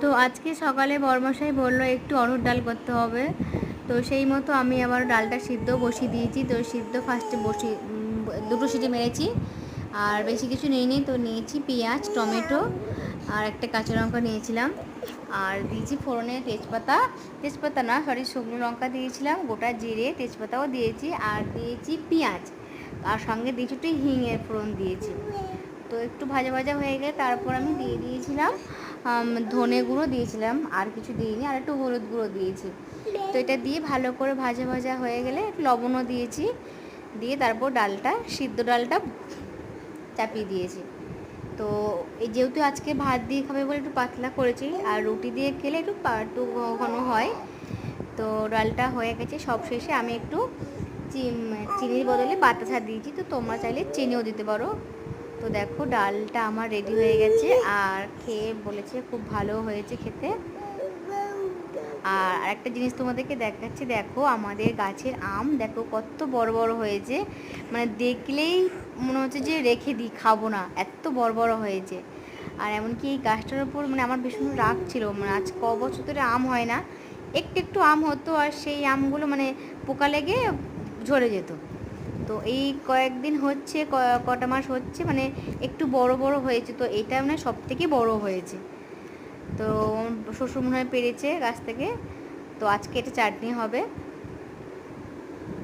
তো আজকে সকালে বরমশাই বলল, একটু অরহর ডাল করতে হবে। তো সেই মতো আমি আবার ডালটা সিদ্ধ বসিয়ে দিয়েছি। তো সিদ্ধ ফার্স্টে বসি দুটো সিটি মেরেছি। আর বেশি কিছু নিইনি তো নিয়েছি পেঁয়াজ, টমেটো আর একটা কাঁচা লঙ্কা নিয়েছিলাম। আর দিয়েছি ফোড়নে তেজপাতা। তেজপাতা না সরি শুকনো লঙ্কা দিয়েছিলাম, গোটা জিরে তেজপাতাও দিয়েছি। আর দিয়েছি পেঁয়াজ। আর সঙ্গে দিয়েছি একটু হিঙের ফোড়ন দিয়েছি। তো একটু ভাজা ভাজা হয়ে গেলে তারপর আমি দিয়ে দিয়েছিলাম ধনে গুঁড়ো দিয়েছিলাম, আর কিছু দিইনি, আর একটু হলুদ গুঁড়ো দিয়েছি। তো এটা দিয়ে ভালো করে ভাজা ভাজা হয়ে গেলে একটু লবণও দিয়েছি, দিয়ে তারপর ডালটা, সিদ্ধ ডালটা চাপিয়ে দিয়েছি। তো এই যেহেতু আজকে ভাত দিয়ে খাবে বলে একটু পাতলা করেছি, আর রুটি দিয়ে খেলে একটু একটু ঘন হয়, তো ডালটা হয়ে গেছে। সব শেষে আমি একটু চিনির বদলে বাতাসা দিয়েছি, তো তোমরা চাইলে চিনিও দিতে পারো। তো দেখো, ডালটা আমার রেডি হয়ে গেছে আর খেয়ে বলেছে খুব ভালো হয়েছে খেতে। আর একটা জিনিস তোমাদেরকে দেখাচ্ছি, দেখো আমাদের গাছের আম দেখো কত বড় বড় হয়েছে। মানে দেখলেই মনে হচ্ছে যে রেখে দিই, খাব না, এত বড় বড় হয়েছে। আর এমনকি এই গাছটার উপর মানে আমার ভীষণ রাগ ছিল মানে আজ ক বছর ধরে আম হয় না, একটু একটু আম হতো আর সেই আমগুলো মানে পোকা লেগে ঝরে যেত। তো এই কয়েকদিন হচ্ছে কটা মাস হচ্ছে মানে একটু বড় বড় হয়েছে, তো এটা মানে সব থেকে বড় হয়েছে। তো শ্বশুর মনে হয় পেরেছে গাছ থেকে, তো আজকে এটা চাটনি হবে।